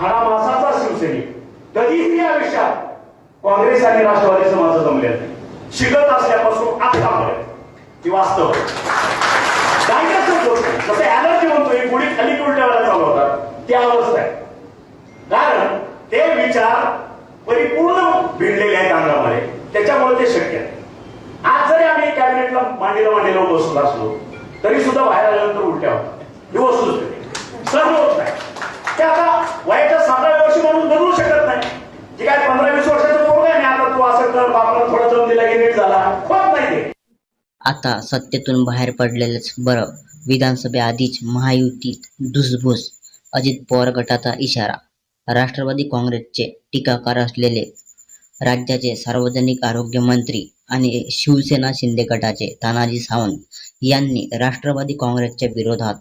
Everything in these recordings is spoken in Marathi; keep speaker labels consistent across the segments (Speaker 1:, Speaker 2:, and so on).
Speaker 1: हाडामासाचा शिवसैनिक. कधीही आयुष्यात काँग्रेस आणि राष्ट्रवादीचं माझं जमले शिकत असल्यापासून आतापर्यंत ती वास्तव. डायग्रेसच होत नाही जसं म्हणतोय गुढी खाली उलट्या वेळा चालू होतात. ती अवस्था आहे. कारण ते विचार परिपूर्ण भिडलेले आहेत अंगामध्ये. त्याच्यामुळे ते शक्य आहे. आज जरी आम्ही कॅबिनेटला मांडीला मांडीला बसलो असलो तरी सुद्धा बाहेर आल्यानंतर उलट्या होतात. ही वस्तू सर्व होत नाही. ते आता सातव्या बदलू शकत नाही. जे काय पंधरा वीस वर्षाचं पोरग आहे आता तू असं कर बापाला थोडं जम दिला की नीट झाला. होत नाही
Speaker 2: आता सत्तेतून बाहेर पडलेलंच बरं. विधानसभेआधीच महायुतीत धुसभूस. अजित पवार गटाचा इशारा. राष्ट्रवादी काँग्रेसचे टीकाकार असलेले राज्याचे सार्वजनिक आरोग्य मंत्री आणि शिवसेना शिंदे गटाचे तानाजी सावंत यांनी राष्ट्रवादी काँग्रेसच्या विरोधात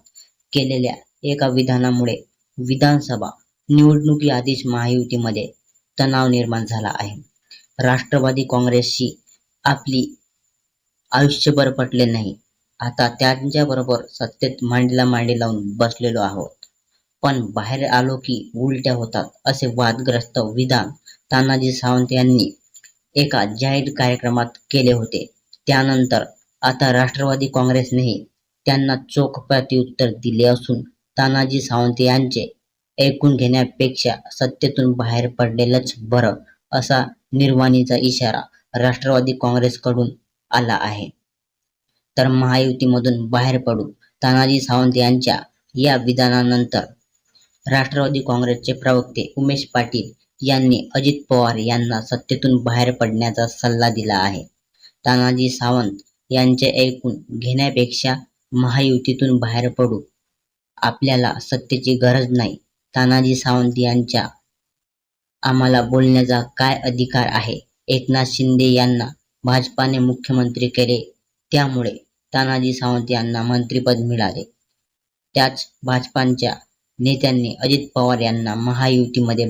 Speaker 2: केलेल्या एका विधानामुळे विधानसभा निवडणुकीआधीच महायुतीमध्ये तणाव निर्माण झाला आहे. राष्ट्रवादी काँग्रेसशी आपली आयुष्यभर पटले नाही. आता त्यांच्याबरोबर सत्तेत मांडीला मांडी लावून बसलेलो आहोत. पण बाहेर आलो की उलट्या होतात असे वादग्रस्त विधान तानाजी सावंत यांनी एका जाहीर कार्यक्रमात केले होते. त्यानंतर आता राष्ट्रवादी काँग्रेसनेही त्यांना चोख प्रत्युत्तर दिले असून तानाजी सावंत यांचे ऐकून घेण्यापेक्षा सत्तेतून बाहेर पडलेलंच बरं असा निर्वाणीचा इशारा राष्ट्रवादी काँग्रेसकडून आला आहे. तर महायुतीमधून बाहेर पडू तानाजी सावंत यांच्या या विधानानंतर राष्ट्रवादी काँग्रेसचे प्रवक्ते उमेश पाटील यांनी अजित पवार यांना सत्तेतून बाहेर पडण्याचा सल्ला दिला आहे. तानाजी सावंत यांचे ऐकून घेण्यापेक्षा महायुतीतून बाहेर पडू आपल्याला सत्तेची गरज नाही तानाजी सावंत यांच्या आम्हाला बोलण्याचा काय अधिकार आहे? एकनाथ शिंदे यांना भाजपाने मुख्यमंत्री केले त्यामुळे तानाजी सावंत यांना मंत्रिपद मिळाले. त्याच भाजपांच्या नेत्यांनी अजित पवार यांना महायुतीमध्ये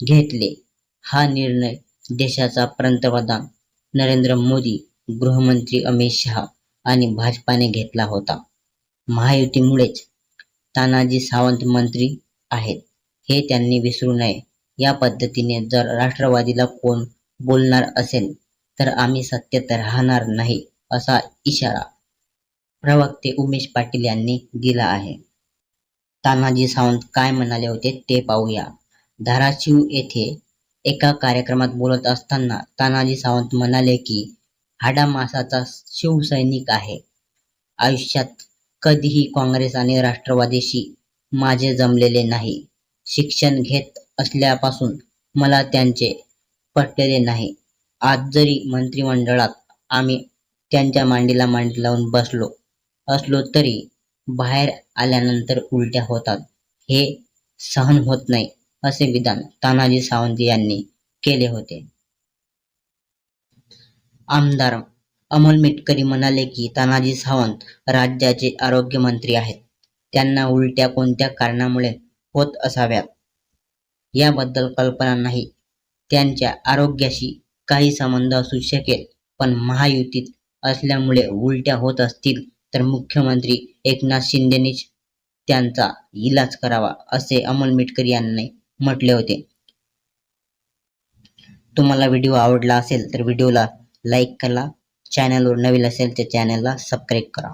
Speaker 2: घेतले. हा निर्णय देशाचा पंतप्रधान नरेंद्र मोदी गृहमंत्री अमित शहा आणि भाजपाने घेतला होता. महायुतीमुळेच तानाजी सावंत मंत्री आहेत. हे त्यांनी विसरू नये. या पद्धतीने जर राष्ट्रवादीला कोण बोलणार असेल तर आम्ही सत्तेत राहणार नाही असा इशारा प्रवक्ते उमेश पाटील यांनी दिला आहे. तानाजी सावंत काय म्हणाले होते ते पाहूया. धाराशिव येथे एका कार्यक्रमात बोलत असताना तानाजी सावंत म्हणाले की हाडामासाचा शिवसैनिक आहे. आयुष्यात कधीही काँग्रेस आणि राष्ट्रवादीशी माझे जमलेले नाही. शिक्षण घेत असल्यापासून मला त्यांचे पटलेले नाही. आज जरी मंत्रिमंडळात आम्ही त्यांच्या मांडीला मांडी लावून बसलो असलो तरी बाहेर आल्यानंतर उलट्या होतात. हे सहन होत नाही असे विधान तानाजी सावंत यांनी केले होते. आमदार अमोल मिटकरी म्हणाले की तानाजी सावंत राज्याचे आरोग्यमंत्री आहेत. त्यांना उलट्या कोणत्या कारणामुळे होत असाव्यात? याबद्दल कल्पना नाही. त्यांच्या आरोग्याशी काही संबंध असू शकेल पण महायुतीत असल्यामुळे उलट्या होत असतील तर मुख्यमंत्री एकनाथ शिंदेनीच त्यांचा इलाज करावा असे अमोल मिटकर यांनी म्हटले होते. तुम्हाला व्हिडिओ आवडला असेल तर व्हिडिओला लाईक करा. चॅनलवर नवीन असेल तर चॅनलला सबस्क्राईब करा.